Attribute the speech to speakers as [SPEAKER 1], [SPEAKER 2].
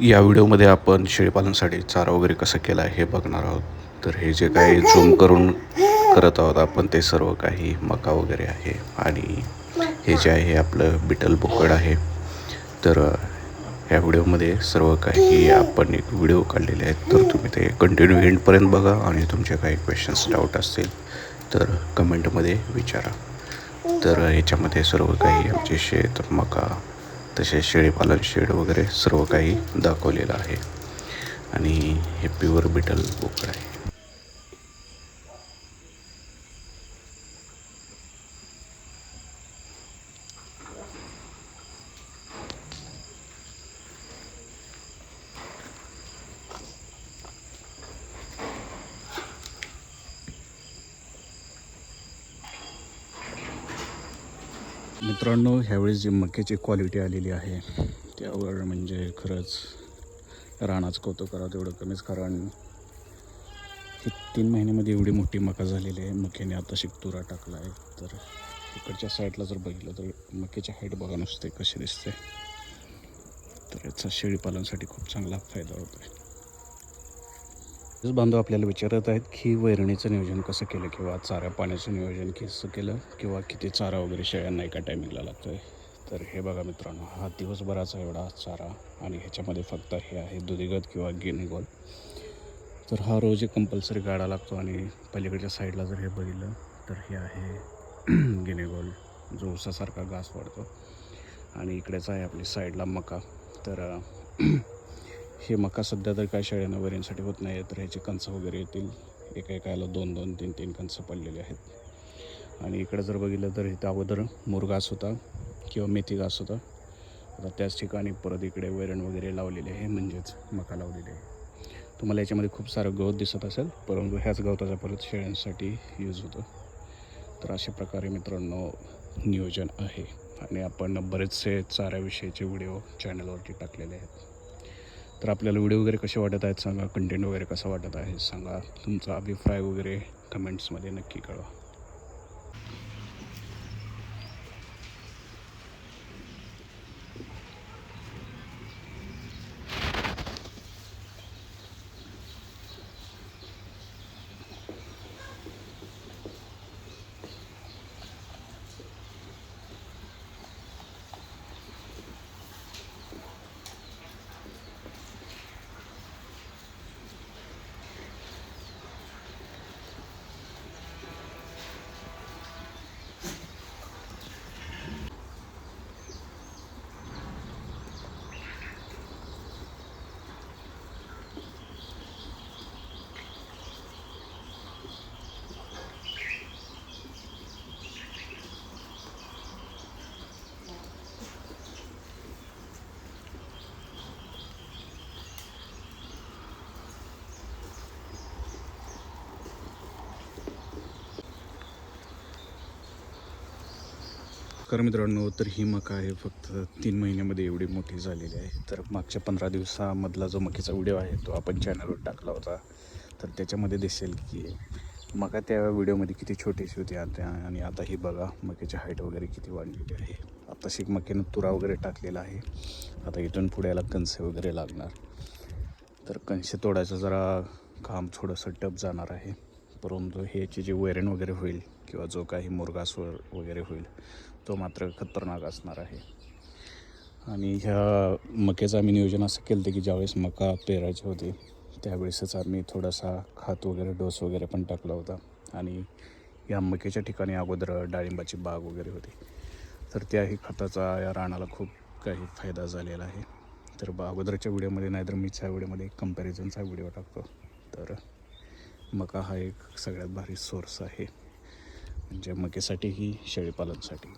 [SPEAKER 1] या व्हिडिओमध्ये आपण शेळीपालनसाठी चारा वगैरे कसं केला आहे हे बघणार आहोत. तर हे जे काही झूम करून करत आहोत आपण ते सर्व काही मका वगैरे आहे आणि हे जे आहे आपलं बिटल बोकड आहे. तर ह्या या व्हिडिओमध्ये सर्व काही आपण एक व्हिडिओ काढलेले आहेत. तर तुम्ही ते कंटिन्यू एंडपर्यंत बघा आणि तुमचे काही क्वेश्चन्स डाऊट असतील तर कमेंटमध्ये विचारा. तर ह्याच्यामध्ये सर्व काही आमचे शेत मका तसेच शेळीपालन शेड वगैरे सर्व काही दाखवलेलं आहे. आणि हे प्युअर बिटल बोकड आहे. मित्रांनो ह्यावेळेस जी मक्याची क्वालिटी आलेली आहे त्यावर म्हणजे खरंच राणाचं कौतुक करावं तेवढं कमीच कारण ही तीन महिन्यामध्ये एवढी मोठी मका झालेली आहे मक्याने आता शिकतुरा टाकला आहे तर इकडच्या साईडला जर बघितलं तर मक्याची हाईट बघा नुसते कशी दिसते. तर याचा शेळीपालनासाठी खूप चांगला फायदा होतो आहे बांधव आपल्याला विचारत आहेत की वैरणीचं नियोजन कसं केलं किंवा चारा पाण्याचं नियोजन कसं केलं किंवा किती चारा वगैरे शेळ्यांना एका टायमिंगला लागतो आहे तर हे बघा मित्रांनो हा दिवसभराचा एवढा चारा आणि ह्याच्यामध्ये फक्त हे आहे दुधीगत किंवा गिनीगोल तर हा रोज एक कंपल्सरी गाडा लागतो आणि पलीकडच्या साईडला जर हे बघितलं तर हे आहे गिनेगोल जो उसासारखा घास वाढतो. आणि इकडेच आहे आपली साईडला मका. तर हे मका सध्या तर काय शेळ्यांना वऱ्यांसाठी होत नाही तर ह्याचे कंच वगैरे येतील. एका एकाला दोन दोन तीन तीन कंच पडलेले आहेत. आणि इकडे जर बघितलं तर इथं अगोदर मुरघास होता किंवा मेथी घास होता. आता त्याच ठिकाणी परत इकडे वैरण वगैरे लावलेले आहे म्हणजेच मका लावलेले आहे. तुम्हाला याच्यामध्ये खूप सारं गवत दिसत असेल परंतु ह्याच गवताचा परत शेळ्यांसाठी यूज होतो. तर अशा प्रकारे मित्रांनो नियोजन आहे. आणि आपण बरेचसे चाऱ्याविषयीचे व्हिडिओ चॅनलवरती टाकलेले आहेत. तर आपल्याला व्हिडिओ वगैरे कसे वाटत आहेत? सांगा. कंटेंट वगैरे कसा वाटत आहे? सांगा. तुमचा अभिप्राय वगैरे कमेंट्समध्ये नक्की कळवा. तर मित्रांनो तर ही मका आहे फक्त तीन महिन्यामध्ये एवढी मोठी झालेली आहे. तर मागच्या पंधरा दिवसामधला जो मकीचा व्हिडिओ आहे तो आपण चॅनलवर टाकला होता. तर त्याच्यामध्ये दिसेल की मका त्या व्हिडिओमध्ये किती छोटीशी होती आता आणि आता ही बघा मकेची हाईट वगैरे किती वाढलेली आहे. आता शिक मकेनं तुरा वगैरे टाकलेला आहे. आता इथून पुढे याला कणसे वगैरे लागणार. तर कणसे तोडायचं जरा काम थोडंसं टप जाणार आहे. परंतु ह्याची जी वैरण वगैरे होईल किंवा जो काही मुरगास वगैरे होईल तो मात्र खतरनाक असणार आहे. आणि ह्या मक्याचं आम्ही नियोजन असं केलं होतं की ज्यावेळेस मका पेरायचे होते त्यावेळेसच आम्ही थोडासा खात वगैरे डोस वगैरे पण टाकला होता. आणि या मक्याच्या ठिकाणी अगोदर डाळिंबाची बाग वगैरे होती. तर त्याही खताचा या रानाला खूप काही फायदा झालेला आहे. तर बा अगोदरच्या व्हिडिओमध्ये नाहीतर मी मीच्या व्हिडिओमध्ये कम्पॅरिझनचा व्हिडिओ टाकतो. तर मका हा एक सगळ्यात भारी सोर्स आहे. म्हणजे मकेसाठीही शेळीपालनसाठी.